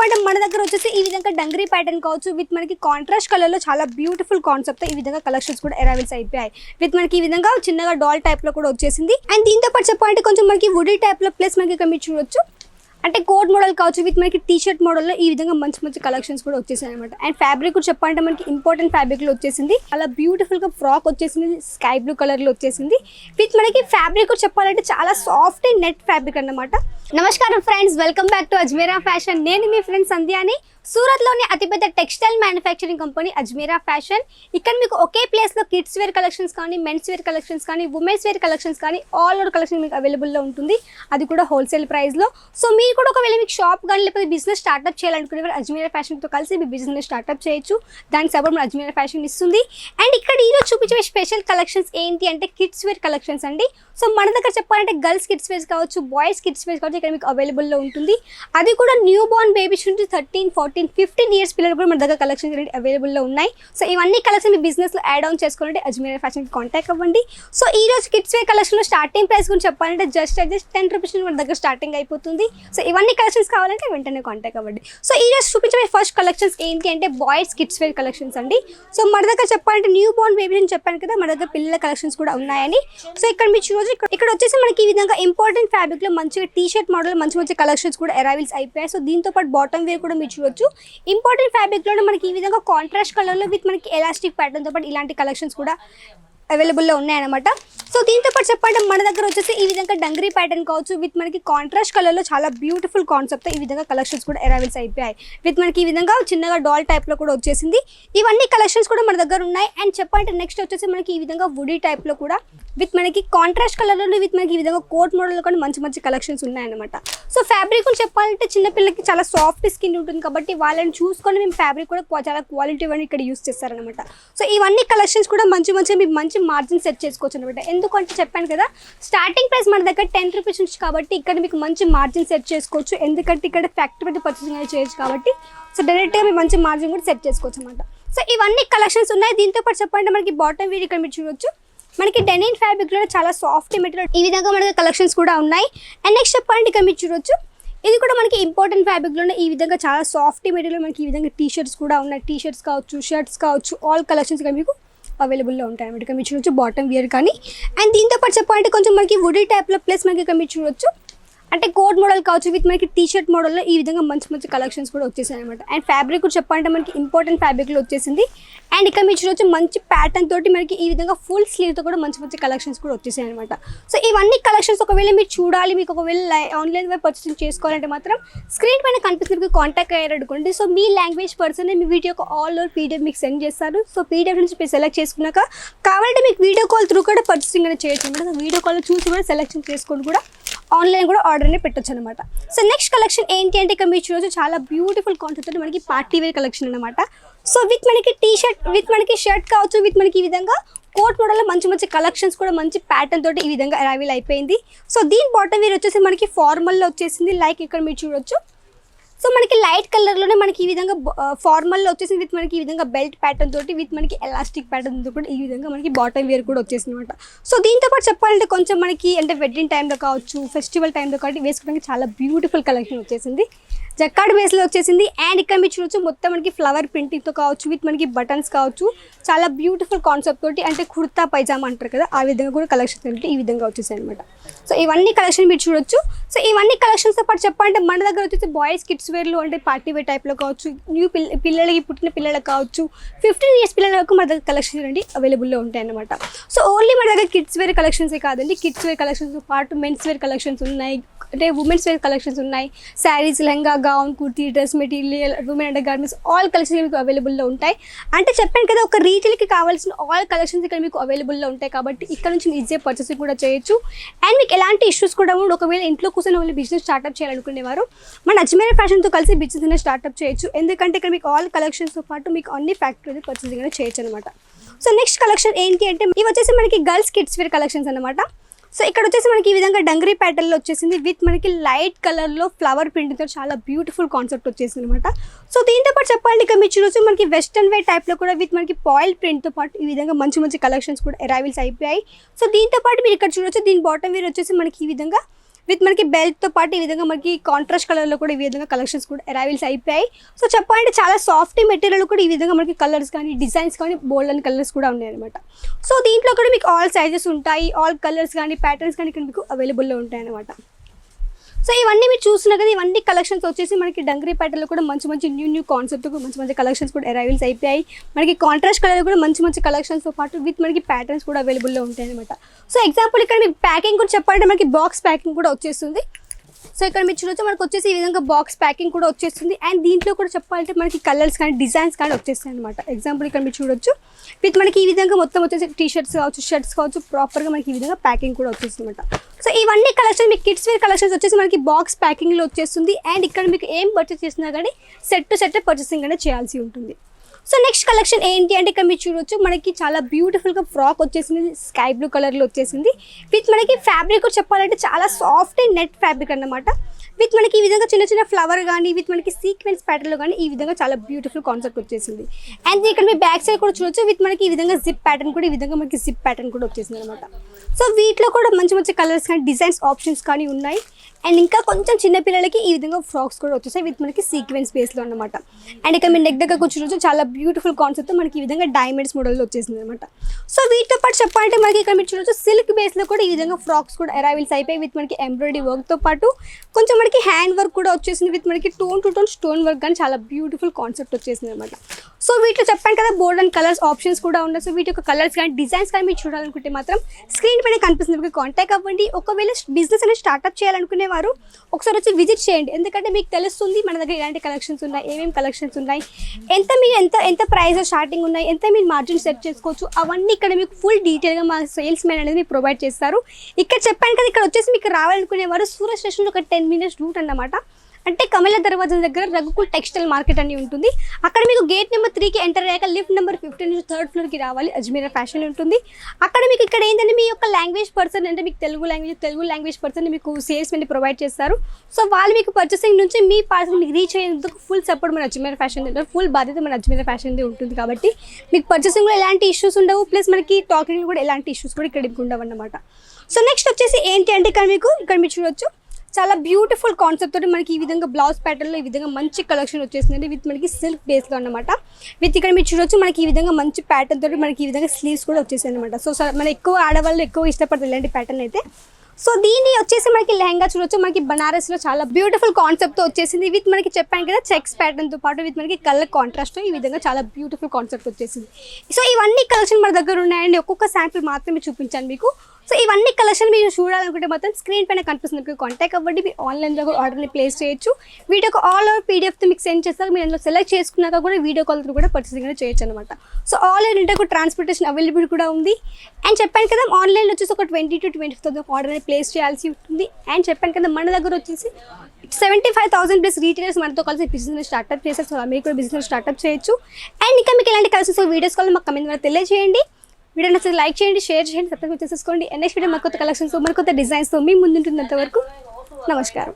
But మన దగ్గర వచ్చేసి ఈ విధంగా డంగ్రీ ప్యాటర్న్ కావచ్చు విత్ మనకి కాంట్రాస్ట్ కలర్లో చాలా బ్యూటిఫుల్ కాన్సెప్ట్ ఈ విధంగా కలెక్షన్స్ కూడా అరైవల్స్ అయిపోయాయి. విత్ మనకి ఈ విధంగా చిన్నగా డాల్ టైప్లో కూడా వచ్చేసింది. అండ్ దీంతో పాటు చెప్పాలంటే కొంచెం మనకి వుడీ టైప్లో ప్లస్ మనకి ఇక్కడ మీరు చూడొచ్చు. అంటే కోట్ మోడల్ కావచ్చు విత్ మనకి టీ షర్ట్ మోడల్లో ఈ విధంగా మంచి మంచి కలెక్షన్స్ కూడా వచ్చేసాయి అనమాట అండ్ ఫ్యాబ్రిక్ కూడా చెప్పాలంటే మనకి ఇంపార్టెంట్ ఫ్యాబ్రిక్లో వచ్చేసింది. అలా బ్యూటిఫుల్గా ఫ్రాక్ వచ్చేసింది స్కై బ్లూ కలర్లో వచ్చేసింది. విత్ మనకి ఫ్యాబ్రిక్ కూడా చెప్పాలంటే చాలా సాఫ్ట్ అండ్ నెట్ ఫ్యాబ్రిక్ అన్నమాట. నమస్కారం friends welcome back to Ajmera fashion. నేను మీ ఫ్రెండ్ సంధ్యాని. సూరత్లోని అతిపెద్ద textile manufacturing company Ajmera fashion. ఇక్కడ మీకు ఒకే ప్లేస్లో కిడ్స్ వేర్ కలెక్షన్స్ కానీ మెన్స్ వేర్ కలెక్షన్స్ కానీ ఉమెన్స్ వేర్ కలెక్షన్స్ కానీ ఆల్ ఓవర్ కలెక్షన్ మీకు అవైలబుల్లో ఉంటుంది. అది కూడా హోల్సేల్ ప్రైస్లో. సో మీరు కూడా ఒకవేళ మీకు షాప్ కానీ లేకపోతే బిజినెస్ స్టార్ట్అప్ చేయాలనుకునే వారు అజ్మీరా ఫ్యాషన్తో కలిసి మీ బిజినెస్ స్టార్ట్అప్ చేయొచ్చు. దానికి సపోర్ట్ మన అజ్మీరా ఫ్యాషన్ ఇస్తుంది. అండ్ ఇక్కడ ఈరోజు చూపించే స్పెషల్ కలెక్షన్స్ ఏంటి అంటే కిడ్స్ వేర్ కలెక్షన్స్ అండి. సో మన దగ్గర చెప్పాలంటే గర్ల్స్ కిడ్స్ వేర్స్ కావచ్చు బాయ్స్ కిడ్స్ వేర్స్ కావచ్చు ఇక్కడ మీకు అవైలబుల్లో ఉంటుంది. అది కూడా న్యూ బోర్న్ బేబీస్ నుంచి థర్టీన్ ఫోర్టీన్ ఫిఫ్టీన్ ఇయర్స్ పిల్లలు కూడా మన దగ్గర కలెక్షన్స్ అనేది అవైలబుల్లో ఉన్నాయి. సో ఇవన్నీ కలెక్షన్ మీ బిజినెస్లో యాడ్ ఆన్ చేసుకోవాలంటే అజ్మీర్ ఫ్యాషన్ కాంటాక్ట్ అవ్వండి. సో ఈ రోజు కిడ్స్ వేర్ కలెక్షన్లో స్టార్టింగ్ ప్రైస్ గురించి చెప్పాలంటే జస్ట్ జస్ట్ టెన్ రూపీస్ నుంచి మన దగ్గర స్టార్టింగ్ అయిపోతుంది. సో ఇవన్నీ కలెక్షన్స్ కావాలంటే వెంటనే కాంటాక్ట్ అవ్వండి. సో ఈ రోజు చూపించే ఫస్ట్ కలెక్షన్స్ ఏంటి అంటే బాయ్స్ కిడ్స్ వేర్ కలెక్షన్స్ అండి. సో మన దగ్గర చెప్పాలంటే న్యూ బోర్న్ బేబీ అని చెప్పాను కదా మన దగ్గర పిల్లల కలెక్షన్స్ కూడా ఉన్నాయని. సో ఇక్కడ మీరు చూడొచ్చు ఇక్కడ ఇక్కడ వచ్చేసి మనకి ఈ విధంగా ఇంపార్టెంట్ ఫ్యాబ్రిక్లో మంచిగా టీ షర్ట్ మోడల్ మంచి మంచి కలెక్షన్స్ కూడా అరైవల్స్ అయిపోయాయి. సో దీంతో పాటు బాటమ్ వేర్ కూడా మీరు చూడొచ్చు. ఇంపార్టెంట్ ఫ్యాబ్రిక్లో మనకి ఈ విధంగా కాంట్రాస్ట్ కలర్లో విత్ మనకి ఎలాస్టిక్ ప్యాటర్న్తో పాటు ఇలాంటి కలెక్షన్స్ కూడా అవైలబుల్లో ఉన్నాయన్నమాట. సో దీంతో పాటు చెప్పండి మన దగ్గర వచ్చేసి ఈ విధంగా డంగ్రీ ప్యాటర్న్ కావచ్చు విత్ మనకి కాంట్రాస్ట్ కలర్లో చాలా బ్యూటిఫుల్ కాన్సెప్ట్ ఈ విధంగా కలెక్షన్స్ కూడా అరైవల్స్ అయిపోయాయి. విత్ మనకి ఈ విధంగా చిన్నగా డాల్ టైప్లో కూడా వచ్చేసింది. ఇవన్నీ కలెక్షన్స్ కూడా మన దగ్గర ఉన్నాయి. అండ్ చెప్పాలంటే నెక్స్ట్ వచ్చేసి మనకి ఈ విధంగా వుడీ టైప్లో కూడా విత్ మనకి కాంట్రాస్ట్ కలర్లో విత్ మనకి ఈ విధంగా కోట్ మోడల్లో కూడా మంచి మంచి కలెక్షన్స్ ఉన్నాయన్నమాట. సో ఫ్యాబ్రిక్ చెప్పాలంటే చిన్నపిల్లలకి చాలా సాఫ్ట్ స్కిన్ ఉంటుంది కాబట్టి వాళ్ళని చూసుకొని మేము ఫ్యాబ్రిక్ కూడా చాలా క్వాలిటీ అని ఇక్కడ యూస్ చేస్తారనమాట సో ఇవన్నీ కలెక్షన్స్ కూడా మంచి మంచి మీకు మంచి మార్జిన్ సెట్ చేసుకోవచ్చు అనమాట ఎందుకంటే చెప్పాను కదా స్టార్టింగ్ ప్రైస్ మన దగ్గర టెన్ రూపీస్ నుంచి కాబట్టి ఇక్కడ మీకు మంచి మార్జిన్ సెట్ చేసుకోవచ్చు. ఎందుకంటే ఇక్కడ ఫ్యాక్టరీ పర్చేసింగ్ అనేది చేయొచ్చు కాబట్టి సో డైరెక్ట్గా మీరు మంచి మార్జిన్ కూడా సెట్ చేసుకోవచ్చు అనమాట సో ఇవన్నీ కలెక్షన్స్ ఉన్నాయి. దీంతో పాటు చెప్పండి మనకి బాటమ్ వీడ్ ఇక్కడ మీరు చూడొచ్చు. మనకి డెనిన్ ఫ్యాబ్రిక్లో చాలా సాఫ్ట్ మెటీరియల్ ఈ విధంగా మనకి కలెక్షన్స్ కూడా ఉన్నాయి. అండ్ నెక్స్ట్ చెప్పండి ఇక్కడ మీరు చూడొచ్చు. ఇది కూడా మనకి ఇంపార్టెంట్ ఫ్యాబ్రిక్లోనే ఈ విధంగా చాలా సాఫ్ట్ మెటీరియల్ మనకి ఈ విధంగా టీ షర్ట్స్ కూడా ఉన్నాయి. టీ షర్ట్స్ కావచ్చు షర్ట్స్ కావచ్చు ఆల్ కలెక్షన్స్ మీకు అవైలబుల్లో ఉంటాయి అనమాట ఇక్కడ మీరు చూడొచ్చు బాటమ్ వియర్ కానీ. అండ్ దీంతో పాటు చెప్పాలంటే కొంచెం మనకి వుడీ టైప్లో ప్లస్ మనకి ఇక్కడ మీరు చూడొచ్చు. అంటే కోట్ మోడల్ కావచ్చు విత్ మనకి టీ షర్ట్ మోడల్లో ఈ విధంగా మంచి మంచి కలెక్షన్స్ కూడా వచ్చేసాయి అనమాట అండ్ ఫ్యాబ్రిక్ కూడా చెప్పాలంటే మనకి ఇంపార్టెంట్ ఫ్యాబ్రిక్లో వచ్చేసింది. అండ్ ఇక్కడ మీరు చూడొచ్చు మంచి ప్యాటర్న్ తోటి మనకి ఈ విధంగా ఫుల్ స్లీవ్తో కూడా మంచి మంచి కలెక్షన్స్ కూడా వచ్చేసాయి అనమాట సో ఇవన్నీ కలెక్షన్స్ ఒకవేళ మీరు చూడాలి మీకు ఒకవేళ ఆన్లైన్ పర్చేసింగ్ చేసుకోవాలంటే మాత్రం స్క్రీన్ పైన కనిపిస్తున్న మీకు కాంటాక్ట్ అయ్యారు అనుకోండి. సో మీ లాంగ్వేజ్ పర్సన్ మీ వీడియోకి ఆల్ ఓవర్ పీడిఎఫ్ మీకు సెండ్ చేస్తారు. సో పీడిఎఫ్ నుంచి మీరు సెలెక్ట్ చేసుకున్నాక కావాలంటే మీకు వీడియో కాల్ త్రూ కూడా పర్చేసింగ్ అనేది చేయొచ్చు అనమాట వీడియో కాల్ చూసి కూడా సెలెక్షన్ చేసుకొని కూడా ఆన్లైన్ కూడా ఆర్డర్ అనేది పెట్టొచ్చు అనమాట సో నెక్స్ట్ కలెక్షన్ ఏంటి అంటే ఇక్కడ మీరు చూడొచ్చు చాలా బ్యూటిఫుల్ కాన్సెప్ట్ మనకి పార్టీ వేర్ కలెక్షన్ అనమాట సో విత్ మనకి టీ షర్ట్ విత్ మనకి షర్ట్ కావచ్చు విత్ మనకి ఈ విధంగా కోట్ మోడల్లో మంచి మంచి కలెక్షన్స్ కూడా మంచి ప్యాటర్న్ తోటి ఈ విధంగా అరైవల్ అయిపోయింది. సో దీని బాటమ్ మీరు వచ్చేసి మనకి ఫార్మల్లో వచ్చేసింది. లైక్ ఇక్కడ మీరు చూడొచ్చు. సో మనకి లైట్ కలర్లోనే మనకి ఈ విధంగా ఫార్మల్లో వచ్చేసి విత్ మనకి ఈ విధంగా బెల్ట్ ప్యాటర్న్ తోటి విత్ మనకి ఎలాస్టిక్ ప్యాటర్న్తో కూడా ఈ విధంగా మనకి బాటమ్ వేర్ కూడా వచ్చేసింది అనమాట సో దీంతో పాటు చెప్పాలంటే కొంచెం మనకి అంటే వెడ్డింగ్ టైంలో కావచ్చు ఫెస్టివల్ టైంలో కాబట్టి వేసుకోవడానికి చాలా బ్యూటిఫుల్ కలెక్షన్ వచ్చేసింది. జక్కాడ్ బేస్లో వచ్చేసింది. అండ్ ఇక్కడ మీరు చూడొచ్చు మొత్తం మనకి ఫ్లవర్ ప్రింటింగ్తో కావచ్చు విత్ మనకి బటన్స్ కావచ్చు చాలా బ్యూటిఫుల్ కాన్సెప్ట్ తోటి అంటే కుర్తా పైజామా అంటారు కదా ఆ విధంగా కూడా కలెక్షన్ ఈ విధంగా వచ్చేసాయి అనమాట సో ఇవన్నీ కలెక్షన్ మీరు చూడొచ్చు. సో ఇవన్నీ కలెక్షన్స్తో పాటు చెప్పాలంటే మన దగ్గర వచ్చేసి బాయ్స్ కిడ్స్ వేర్లు అంటే పార్టీ వేర్ టైప్లో కావచ్చు న్యూ పిల్ల పిల్లలకి పుట్టిన పిల్లలకు కావచ్చు ఫిఫ్టీన్ ఇయర్స్ పిల్లలకు మన దగ్గర కలెక్షన్స్ అండి అవైలబుల్లో ఉంటాయి అనమాట సో ఓన్లీ మన దగ్గర కిడ్స్ వేర్ కలెక్షన్సే కాదండి కిడ్స్ వేర్ కలెక్షన్స్ పాటు మెన్స్ వేర్ కలెక్షన్స్ ఉన్నాయి అంటే ఉమెన్స్ వేర్ కలెక్షన్స్ ఉన్నాయి saris lehenga gown kurti dress material women undergarments all collections మీకు అవైలబుల్లో ఉంటాయి. అంటే చెప్పాను కదా ఒక రీటైల్కి కావాల్సిన ఆల్ కలెక్షన్స్ ఇక్కడ మీకు అవైలబుల్లో ఉంటాయి కాబట్టి ఇక్కడ నుంచి ఈజీగా పర్చేసింగ్ కూడా చేయొచ్చు. అండ్ మీకు ఎలాంటి ఇష్యూస్ కూడా ఉండదు ఒకవేళ ఇంట్లో కూర్చొని వాళ్ళు బిజినెస్ స్టార్ట్అప్ చేయాలనుకునేవారు మన అజ్మీర్ ఫ్యాషన్తో కలిసి బిజినెస్ అనేది స్టార్ట్అప్ చేయొచ్చు. ఎందుకంటే ఇక్కడ మీకు ఆల్ కలెక్షన్స్తో పాటు మీకు అన్ని ఫ్యాక్టరీ పర్చేసింగ్ అనేది చేయొచ్చు అనమాట సో నెక్స్ట్ కలెక్షన్ ఏంటి అంటే ఇవి వచ్చేసి మనకి గర్ల్స్ కిడ్స్ వేర్ కలెక్షన్స్ అనమాట సో ఇక్కడ వచ్చేసి మనకి ఈ విధంగా డంగరీ ప్యాటర్న్లో వచ్చేసింది. విత్ మనకి లైట్ కలర్లో ఫ్లవర్ ప్రింట్తో చాలా బ్యూటిఫుల్ కాన్సెప్ట్ వచ్చేసింది అనమాట సో దీంతో పాటు చెప్పాలి ఇక మీరు చూడొచ్చు మనకి వెస్టర్న్ వే టైప్లో కూడా విత్ మనకి పాయిల్ ప్రింట్తో పాటు ఈ విధంగా మంచి మంచి కలెక్షన్స్ కూడా అరైవల్స్ అయిపోయాయి. సో దీంతో పాటు మీరు ఇక్కడ చూడొచ్చు దీని బాటమ్ వేర్ వచ్చేసి మనకి ఈ విధంగా విత్ మనకి బెల్ట్తో పాటు ఈ విధంగా మనకి కాంట్రాస్ట్ కలర్లో కూడా ఈ విధంగా కలెక్షన్స్ కూడా అరైవల్స్ అయిపోయాయి. సో చెప్పాలంటే చాలా సాఫ్ట్ మెటీరియల్ కూడా ఈ విధంగా మనకి కలర్స్ కానీ డిజైన్స్ కానీ బోల్డ్ అండ్ కలర్స్ కూడా ఉన్నాయి అనమాట సో దీంట్లో కూడా మీకు ఆల్ సైజెస్ ఉంటాయి. ఆల్ కలర్స్ కానీ ప్యాటర్న్స్ కానీ ఇక్కడ మీకు అవైలబుల్లో ఉంటాయి అనమాట సో ఇవన్నీ మీరు చూస్తున్నా కదా ఇవన్నీ కలెక్షన్స్ వచ్చేసి మనకి డంగ్రీ ప్యాటర్న్లో కూడా మంచి మంచి న్యూ న్యూ కాన్సెప్ట్ మంచి మంచి కలెక్షన్స్ కూడా అరైవల్స్ అయిపోయాయి. మనకి కాంట్రాస్ట్ కలర్ కూడా మంచి మంచి కలెక్షన్స్తో పాటు విత్ మనకి ప్యాటర్న్స్ కూడా అవైలబుల్లో ఉంటాయి అనమాట సో ఎగ్జాంపుల్ ఇక్కడ మీకు ప్యాకింగ్ కూడా చెప్పాలంటే మనకి బాక్స్ ప్యాకింగ్ కూడా వచ్చేస్తుంది. సో ఇక్కడ మీరు చూడొచ్చు మనకు వచ్చేసి ఈ విధంగా బాక్స్ ప్యాకింగ్ కూడా వచ్చేస్తుంది. అండ్ దీంట్లో కూడా చెప్పాలంటే మనకి కలర్స్ కానీ డిజైన్స్ కానీ వచ్చేస్తాయి అనమాట ఎగ్జాంపుల్ ఇక్కడ మీరు చూడొచ్చు. విత్ మనకి ఈ విధంగా మొత్తం వచ్చేసి టీ షర్ట్స్ కావచ్చు షర్ట్స్ కావచ్చు ప్రాపర్గా మనకి ఈ విధంగా ప్యాకింగ్ కూడా వచ్చేస్తుంది అనమాట సో ఇవన్నీ కలెక్షన్ మీకు కిడ్స్ వేర్ కలెక్షన్స్ వచ్చేసి మనకి బాక్స్ ప్యాకింగ్లో వచ్చేస్తుంది. అండ్ ఇక్కడ మీకు ఏం పర్చేస్ చేసినా కానీ సెట్ టు సెట్ పర్చేసింగ్ అనేది చేయాల్సి ఉంటుంది. సో నెక్స్ట్ కలెక్షన్ ఏంటి అంటే ఇక్కడ మీరు చూడొచ్చు. మనకి చాలా బ్యూటిఫుల్గా ఫ్రాక్ వచ్చేసింది. స్కై బ్లూ కలర్లో వచ్చేసింది. విత్ మనకి ఫ్యాబ్రిక్ కూడా చెప్పాలంటే చాలా సాఫ్ట్ అండ్ నెట్ ఫ్యాబ్రిక్ అన్నమాట. విత్ మనకి ఈ విధంగా చిన్న చిన్న ఫ్లవర్ కానీ విత్ మనకి సీక్వెన్స్ ప్యాటర్న్లో కానీ ఈ విధంగా చాలా బ్యూటిఫుల్ కాన్సెప్ట్ వచ్చేసింది. అండ్ ఇక్కడ మీ బ్యాక్ సైడ్ కూడా చూడొచ్చు విత్ మనకి ఈ విధంగా జిప్ ప్యాటర్న్ కూడా ఈ విధంగా మనకి జిప్ ప్యాటర్న్ కూడా వచ్చేసింది అనమాట సో వీటిలో కూడా మంచి మంచి కలర్స్ కానీ డిజైన్స్ ఆప్షన్స్ కానీ ఉన్నాయి. అండ్ ఇంకా కొంచెం చిన్న పిల్లలకి ఈ విధంగా ఫ్రాక్స్ కూడా వచ్చేసాయి విత్ మనకి సీక్వెన్స్ బేస్లో అనమాట అండ్ ఇక్కడ మీ నెక్ దగ్గర కూర్చోవచ్చు చాలా బ్యూటిఫుల్ కాన్సెప్ట్ మనకి ఈ విధంగా డైమండ్స్ మోడల్లో వచ్చేసింది అనమాట సో వీటితో పాటు చెప్పాలంటే మనకి ఇక్కడ మీరు చూడొచ్చు సిల్క్ బేస్లో కూడా ఈ విధంగా ఫ్రాక్స్ కూడా అరైవల్స్ అయిపోయి విత్ మనకి ఎంబ్రాయిడరీ వర్క్తో పాటు. కొంచెం మనకి హ్యాండ్ వర్క్ కూడా వచ్చేసింది విత్ మనకి tone to tone stone work కానీ చాలా బ్యూటిఫుల్ కాన్సెప్ట్ వచ్చేసింది అనమాట సో వీటిలో చెప్పాను కదా బోర్డ్ అండ్ కలర్స్ ఆప్షన్స్ కూడా ఉన్నాయి. సో వీటి యొక్క కలర్స్ కానీ డిజైన్స్ కానీ మీరు చూడాలనుకుంటే మాత్రం స్క్రీన్ పైన కనిపిస్తుంది కాంటాక్ట్ అవ్వండి. ఒకవేళ బిజినెస్ అనేది స్టార్ట్అప్ చేయాలనుకునే వారు ఒకసారి వచ్చి విజిట్ చేయండి. ఎందుకంటే మీకు తెలుస్తుంది మన దగ్గర ఎలాంటి కలెక్షన్స్ ఉన్నాయి ఏమేమి కలెక్షన్స్ ఉన్నాయి ఎంత మీరు ఎంత ఎంత ప్రైస్ స్టార్టింగ్ ఉన్నాయి ఎంత మీరు మార్జిన్ సెట్ చేసుకోవచ్చు అవన్నీ ఇక్కడ మీకు ఫుల్ డీటెయిల్గా మా సేల్స్ మ్యాన్ అనేది మీకు ప్రొవైడ్ చేస్తారు. ఇక్కడ చెప్పాను కదా ఇక్కడ వచ్చేసి మీకు రావాలనుకునేవారు సూర్య స్టేషన్లో ఒక టెన్ మినిట్స్ రూట్ అన్నమాట. అంటే కమల దర్వాజా దగ్గర రఘుకుల్ టెక్స్టైల్ మార్కెట్ అని ఉంటుంది. అక్కడ మీకు గేట్ నెంబర్ త్రీకి ఎంటర్ అయ్యాక లిఫ్ట్ నెంబర్ ఫిఫ్టీన్ నుంచి థర్డ్ ఫ్లోర్కి రావాలి. అజ్మీరా ఫ్యాషన్ ఉంటుంది. అక్కడ మీకు ఇక్కడ ఏంటంటే మీ యొక్క లాంగ్వేజ్ పర్సన్ అంటే మీకు Telugu language Telugu language person మీకు సేల్స్ మెన్ ప్రొవైడ్ చేస్తారు. సో వాళ్ళు మీకు పర్చేసింగ్ నుంచి మీ పార్సల్ మీకు రీచ్ అయ్యేందుకు ఫుల్ సపోర్ట్ మన అజ్మీరా ఫ్యాషన్ ఫుల్ బాధ్యత మన అజ్మీరా ఫ్యాషన్ ఉంటుంది కాబట్టి మీకు పర్చేసింగ్లో ఎలాంటి ఇష్యూస్ ఉండవు. ప్లస్ మనకి టాకింగ్ కూడా ఎలాంటి ఇష్యూస్ కూడా ఇక్కడ ఉండవు అన్నమాట. సో నెక్స్ట్ వచ్చేసి ఏంటి అంటే ఇక్కడ మీకు ఇక్కడ మీరు చూడొచ్చు. చాలా బ్యూటిఫుల్ కాన్సెప్ట్ తోటి మనకి ఈ విధంగా బ్లౌజ్ ప్యాటర్న్లో ఈ విధంగా మంచి కలెక్షన్ వచ్చేసిందండి. విత్ మనకి సిల్క్ బేస్లో అనమాట విత్ ఇక్కడ మీరు చూడొచ్చు మనకి ఈ విధంగా మంచి ప్యాటర్న్ తోటి మనకి ఈ విధంగా స్లీవ్స్ కూడా వచ్చేసాయి అనమాట సో మన ఎక్కువ ఆడవాళ్ళు ఎక్కువ ఇష్టపడతారు ఇలాంటి ప్యాటర్న్ అయితే. సో దీన్ని వచ్చేసి మనకి లెహంగా చూడొచ్చు. మనకి బనారస్లో చాలా బ్యూటిఫుల్ కాన్సెప్ట్తో వచ్చేసింది. విత్ మనకి చెప్పాను కదా చెక్స్ ప్యాటర్న్తో పాటు విత్ మనకి కలర్ కాంట్రాస్ట్ ఈ విధంగా చాలా బ్యూటిఫుల్ కాన్సెప్ట్ వచ్చేసింది. సో ఇవన్నీ కలెక్షన్ మన దగ్గర ఉన్నాయండి. ఒక్కొక్క శాంపుల్ మాత్రమే చూపించాను మీకు. సో ఇవన్నీ కలెక్షన్ మీరు చూడాలనుకుంటే మాత్రం స్క్రీన్ పైన కనిపిస్తుంది. మీకు కాంటాక్ట్ అవ్వండి. మీరు ఆన్లైన్లో కూడా ఆర్డర్ని ప్లేస్ చేయొచ్చు. వీడియోకి ఆల్ ఓవర్ పీడిఎఫ్తో మీకు సెండ్ చేస్తారు. మీరు అందులో సెలెక్ట్ చేసుకున్నాక కూడా వీడియో కాల్ కూడా పర్చేసింగ్ అనేది చేయొచ్చు అనమాట సో ఆల్ ఓవర్ ఇండియాకు ట్రాన్స్పోర్టేషన్ అవైలబుల్ కూడా ఉంది. అండ్ చెప్పాను కదా ఆన్లైన్లో వచ్చేసి ఒక ట్వంటీ టు ట్వంటీ ఫైవ్ ఆర్డర్ని ప్లేస్ చేయాల్సి ఉంటుంది. అండ్ చెప్పాను కదా మన దగ్గర వచ్చేసి seventy five thousand plus retailers మనతో కలిసి బిజినెస్ స్టార్ట్అప్ చేస్తారు. సో మీరు కూడా బిజినెస్ స్టార్ట్అప్ చేయొచ్చు. అండ్ ఇంకా మీకు ఇలాంటి కలిసి వీడియోస్ కాల్ మాకు కమెంట్ ద్వారా తెలియజేయండి. వీడియో నచ్చితే లైక్ చేయండి షేర్ చేయండి సబ్స్క్రైబ్ చేసుకోండి. నెక్స్ట్ వీడియో మరి కొత్త కలెక్షన్స్ మరి కొత్త డిజైన్స్తో మీ ముందుంటున్నంత వరకు నమస్కారం.